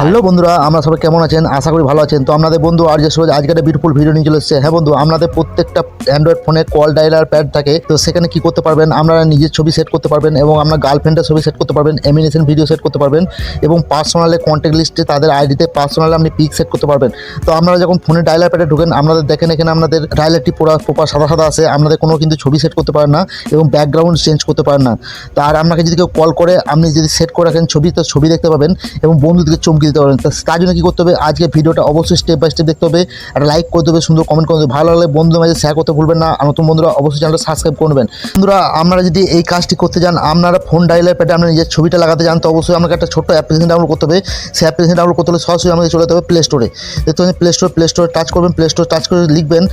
Hello বন্ধুরা, আমরা সবাই কেমন আছেন? আশা করি ভালো আছেন। তো আপনাদের বন্ধু আর যে সবাই আজকে বিউটিফুল ভিডিও নিয়ে চলে এসেছে। হ্যাঁ বন্ধু আপনাদের প্রত্যেকটা অ্যান্ড্রয়েড ফোনে কল ডাইলার প্যাড থাকে। তো সেখানে কি করতে পারবেন? আপনারা নিজের ছবি সেট করতে পারবেন এবং আপনার গার্লফ্রেন্ডের ছবি সেট করতে পারবেন এমিনেশন ভিডিও সেট করতে পারবেন এবং পার্সোনালে কন্ট্যাক্ট লিস্টে তাদের আইডিতে পার্সোনালে আপনি পিক সেট করতে পারবেন। তো আপনারা যখন ফোনে ডাইলার প্যাডে ঢুকেন, আপনাদের দেখেন এখানে আপনাদের ডাইলারটি পুরো প্রপার সাদা সাদা আছে। আপনাদের কোনো কিন্তু ছবি সেট করতে পারেন না এবং ব্যাকগ্রাউন্ড চেঞ্জ করতে পারেন না। তো আর আপনাকে যদি কেউ কল করে, আপনি যদি সেট করে রাখেন ছবি, তো ছবি দেখতে পাবেন। এবং বন্ধুদেরকে চমকে দিতে পারবেন তার জন্য কী করতে হবে? আজকে ভিডিওটা অবশ্যই স্টেপ বাই স্টেপ দেখতে হবে। একটা লাইক করতে হবে, সুন্দর কমেন্ট করতে হবে। ভালো লাগলে বন্ধুদের মাঝে শেয়ার করতে ভুলবেন না। নতুন বন্ধুরা অবশ্যই চ্যানেলটা সাবস্ক্রাইব করবেন বন্ধুরা, আপনারা যদি এই কাজটি করতে চান, আপনারা ফোন ডাইলার প্যাডে আপনার নিজের ছবিটা লাগাতে চান, তো অবশ্যই আমাকে একটা ছোট্ট অ্যাপ্লিকেশন ডাউনলোড করতে হবে। সেই অ্যাপ্লিকেশন ডাউনলোড করতে হলে সরাসরি আমাকে চলে যেতে হবে প্লে স্টোরে দেখতে প্লে স্টোর প্লে স্টোরে টাচ করবেন প্লে স্টোর টাচ করে লিখবেন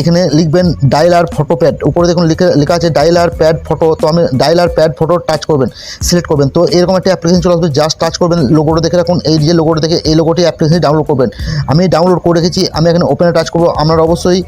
এখানে লিখবেন ডাইলার ফটো প্যাড উপরে দেখুন লিখে আছে ডাইলার প্যাড ফটো তো আমি ডাইলার প্যাড ফটো টাচ করবেন সিলেক্ট করবেন। তো এরকম একটা অ্যাপ্লিকেশন চলে আসবে জাস্ট টাচ করবেন লোগোটা দেখে রাখুন। এই যে লোগোটা দেখে, এই লোগোটি অ্যাপ্লিকেশন ডাউনলোড করবেন। আমি ডাউনলোড করে রেখেছি, আমি এখানে ওপেনে টাচ করব। আপনারা অবশ্যই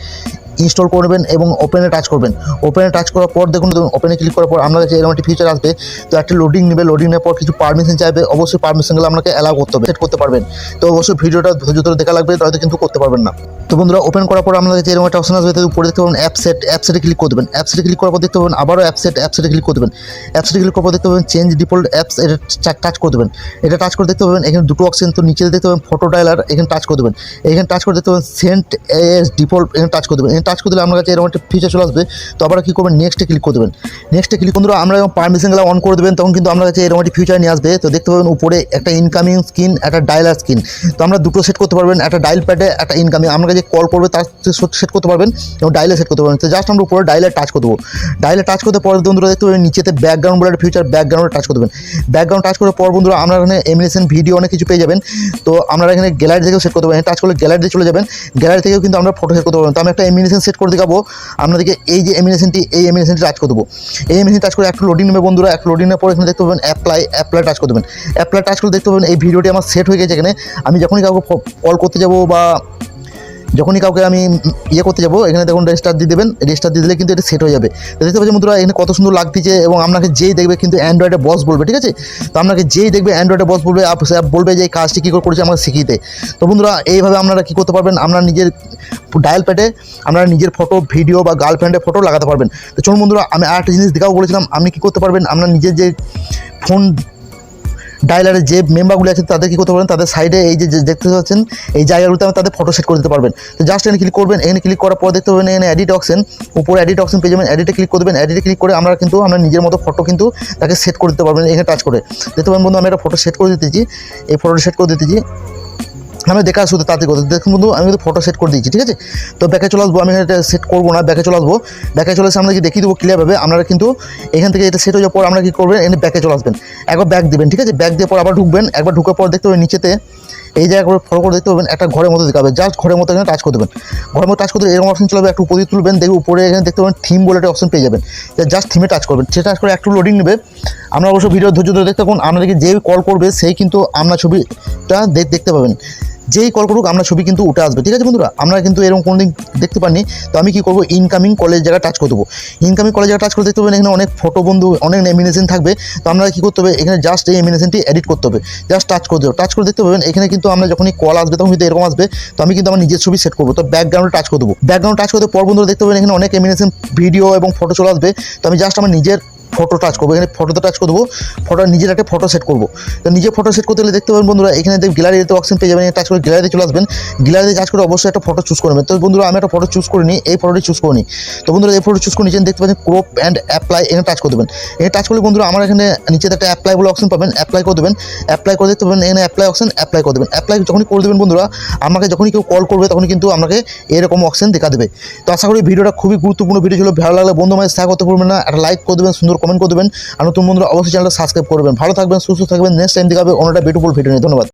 ইনস্টল করবেন এবং ওপেনে টাচ করবেন। ওপেনে টাচ করার পর দেখুন ওপেনে ক্লিক করার পর আপনার কাছে এরকম একটি ফিচার আসবে। তো একটা লোডিং নেবে লোডিং নেওয়ার পর কিছু পারমিশন চাইবে। অবশ্যই পারমিশনগুলো আপনাকে অ্যালাউ করতে হবে সেট করতে পারবেন। তো অবশ্যই ভিডিওটা ধৈর্য ধরে দেখা লাগবে, তাহলে কিন্তু করতে পারবেন না। তো বন্ধুরা ওপেন করার পর আপনার কাছে এরকম একটা অপশন আসবে উপরে দেখতে পাবেন অ্যাপ সেট অ্যাপ সেটে ক্লিক করে দেবেন। অ্যাপ সেটে ক্লিক করার পর দেখতে পাবেন আবারও অ্যাপ সেট অ্যাপ সেটে ক্লিক করে দেবেন। অ্যাপ সেটে ক্লিক করার পর দেখতে পাবেন চেঞ্জ ডিফল্ট অ্যাপস এটা টাচ করে দেবেন। এটা টাচ করে দেখতে পাবেন, এখানে দুটো অপশন তো নিচে দেখতে পাবেন ফটো ডায়ালার এখানে টাচ করে দেবেন। এখানে টাচ করে দেখতে পাবেন সেন্ট এস ডিফল্ট এখানে টাচ করে দেবেন। টাচ করে দিলে আপনার কাছে এরকম একটা ফিচার চলে আসবে। তো আবার কী করবেন? নেক্সটে ক্লিক করে দেবেন। নেক্সটে ক্লিক বন্ধুরা, আমরা যখন পারমিশনগুলো অন করে দেবেন, তখন কিন্তু আপনার কাছে এরকম একটি ফিচার নিয়ে আসবে। তো দেখতে পাবেন উপরে একটা ইনকামিং স্ক্রিন একটা ডায়ালার স্ক্রিন তো আমরা দুটো সেট করতে পারবেন, একটা ডায়াল প্যাডে একটা ইনকামিং আপনার কাছে কল করবে, তার সেট করতে পারবেন এবং ডায়ালে সেট করতে পারবেন। তো জাস্ট আমরা উপরে ডায়ালে টাচ করে দেবো। ডায়ালে টাচ করতে পর বন্ধুরা, দেখতে পাবেন নিচেতে ব্যাকগ্রাউন্ড বলে একটা ফিচার ব্যাকগ্রাউন্ডে টাচ করে দেবেন। ব্যাকগ্রাউন্ড টাচ করার পর বন্ধুরা, আপনারা এখানে এমিনেশন ভিডিও অনেক কিছু পেয়ে যাবেন। তো আপনারা এখানে গ্যালারি থেকেও সেট করতে পারবেন। টাচ করলে গ্যালারিতে চলে যাবেন। গ্যালারি থেকেও কিন্তু আমরা ফটো সেট করতে পারবেন। তো আমি একটা এমিনেশন সেট করে দেখাবো। আপনাদেরকে এই যে এমিনেশনটি এই এমিনেশনটি টাচ করে দেবো। এই এমিনেশন টাচ করে একটু লোডিং নেবে বন্ধুরা। একটু লোডিং নেওয়ার পর এখানে দেখতে পাবেন অ্যাপ্লাই অ্যাপ্লাই টাচ করে দেবেন। অ্যাপ্লাই টাচ করে দেখতে পাবেন এই ভিডিওটি আমার সেট হয়ে গেছে এখানে। আমি যখনই কাউকে কল করতে যাব বা যখনই কাউকে আমি ইয়ে করতে যাব, এখানে দেখুন রেজিস্টার দিয়ে দেবেন। রেজিস্টার দিয়ে দিলে কিন্তু এটা সেট হয়ে যাবে। দেখতে পাচ্ছেন বন্ধুরা, এখানে কত সুন্দর লাগতেছে এবং আপনাকে যেই দেখবে কিন্তু অ্যান্ড্রয়েডে বস বলবে, ঠিক আছে? তো আপনাকে যেই দেখবে অ্যান্ড্রয়েডে বস বলবে সে বলবে যে এই কাজটি কী করে করেছে আমাকে শিখিয়ে তো বন্ধুরা, এইভাবে আপনারা কী করতে পারবেন? আপনার নিজের ডায়াল প্যাডে আপনারা নিজের ফটো ভিডিও বা গার্লফ্রেন্ডের ফটো লাগাতে পারবেন। তো চলুন বন্ধুরা, আমি আর একটা জিনিস দেখাও বলেছিলাম, আপনি কী করতে পারবেন? আপনার নিজের যে ফোন ডায়লারের যে মেম্বারগুলি আছে, তাদের কী করতে পারবেন? তাদের সাইডে এই যে দেখতে পাচ্ছেন, এই জায়গাগুলোতে আপনি তাদের ফটো সেট করে দিতে পারবেন। তো জাস্ট এখানে ক্লিক করবেন, এখানে ক্লিক করার পর দেখতে পাবেন এখানে এডিট অপশন উপরে এডিট অপশন পেয়ে যাবেন এডিটে ক্লিক করবেন এডিটে ক্লিক করে আমরা কিন্তু, আমরা নিজের মতো ফটো কিন্তু তাকে সেট করে দিতে পারবেন, এখানে টাচ করে। দেখতে পাবেন বন্ধু আমি একটা ফটো সেট করে দিতেছি, এই ফটোটা সেট করে দিতেছি। আমি দেখা শুধু তাতে কথা দেখুন বন্ধু, আমি কিন্তু ফটো সেট করে দিয়েছি, ঠিক আছে? তো ব্যাকে চলে আসব, আমি এটা সেট করব না, ব্যাকে চলে আসব। ব্যাকে চলে এসে আমরা কি দেখিয়ে দেবো ক্লিয়ারভাবে আপনারা কিন্তু এখান থেকে এটা সেট হয়ে যাওয়ার পর আমরা কী করবেন? এখানে ব্যাকে চলে আসবেন। একবার ব্যাক দিবেন, ঠিক আছে? ব্যাক দেওয়ার পর আবার ঢুকবেন। একবার ঢুকার পর দেখতে পাবেন নিচেতে এই জায়গা করে ফলো করে দেখতে পাবেন, একটা ঘরের মতো দেখাবে জাস্ট ঘরের মতো এখানে টাচ করে দেবেন। ঘরের মতো টাচ করতে এরকম অপশন চলে যাবে, একটু উপরে তুলবেন দেখবে উপরে এখানে দেখতে পাবেন থিম বলে একটা অপশন পেয়ে যাবেন। জাস্ট থিমে টাচ করবেন। সে টাচ করে একটু লোডিং নেবে। আমরা অবশ্য ভিডিও ধৈর্য ধরে দেখতে পাবেন আপনাদেরকে যে কল করবে, সেই কিন্তু আপনার ছবিটা দেখতে পাবেন। যেই কল করুক, আমরা ছবি কিন্তু উঠে আসবে, ঠিক আছে বন্ধুরা? আমরা কিন্তু এরকম কোনো দিন দেখতে পারিনি। তো আমি কি করব? ইনকামিং কলেজ জায়গা টাচ করে দেবো। ইনকামিং কলেজ জায়গা টাচ করে দেখতে পাবেন, এখানে অনেক ফটো বন্ধু, অনেক এমিনেশন থাকবে। তো আমরা কী করতে হবে? এখানে জাস্ট এই এমিনেশনটি এডিট করতে হবে। জাস্ট টাচ করে দেবো। টাচ করে দেখতে পাবেন, এখানে কিন্তু আমরা যখনই কল আসবে, তখন কিন্তু এরকম আসবে। তো আমি কিন্তু আমার নিজের ছবি সেট করব। তো ব্যাকগ্রাউন্ডে টাচ করে দেবো। ব্যাকগ্রাউন্ড টাচ করতে পর বন্ধুরা দেখতে পাবেন, এখানে অনেক এমিনেশন ভিডিও এবং ফটো চলে আসবে। তো আমি জাস্ট আমার নিজের ফটো টাচ করব। এখানে ফটোতে টাচ করব ফটো নিজের একটা ফটো সেট করব। তো নিজে ফটো সেট করতে গেলে দেখতে পাবেন বন্ধুরা, এখানে গ্যালারিতে অপশন পেয়ে যাবেন। টাচ করে গ্যালারিতে চলে আসবেন। গ্যালারিতে টাচ করে অবশ্যই একটা ফটো চুজ করবেন তো বন্ধুরা, আমি একটা ফটো চুজ করে নিই এই ফটোটি চুজ করে নিই তো বন্ধুরা, এই ফটো চুজ করে নিচ্ছেন দেখতে পাচ্ছেন ক্রপ অ্যান্ড অ্যাপ্লাই এখানে টাচ করে দেবেন। এখানে টাচ করলে বন্ধুরা, আমার এখানে নিচে একটা অ্যাপ্লাই বলে অপশন পাবেন। অ্যাপ্লাই করে দেবেন। অ্যাপ্লাই করে দেখতে পাবেন, এখানে অ্যাপ্লাই অপশন অ্যাপ্লাই করে দেবেন। অ্যাপ্লাই যখনই করে দেবেন বন্ধুরা, আমাকে যখনই কেউ কল করবে তখন কিন্তু আমাকে এরকম অপশন দেখা দেবে। তো আশা করি ভিডিওটা খুবই গুরুত্বপূর্ণ ভিডিও ছিল। ভালো লাগলে বন্ধু মাঝে শেয়ার করতে পারবেন না। একটা লাইক করে দেবেন, সুন্দর কমেন্ট করে দেবেন। আর নতুন বন্ধুরা অবশ্যই চ্যানেলটা সাবস্ক্রাইব করবেন। ভালো থাকবেন, সুস্থ থাকবেন। নেক্সট টাইম দেখাবে অন্যটা বিউটিফুল ভিডিও নিয়ে। ধন্যবাদ।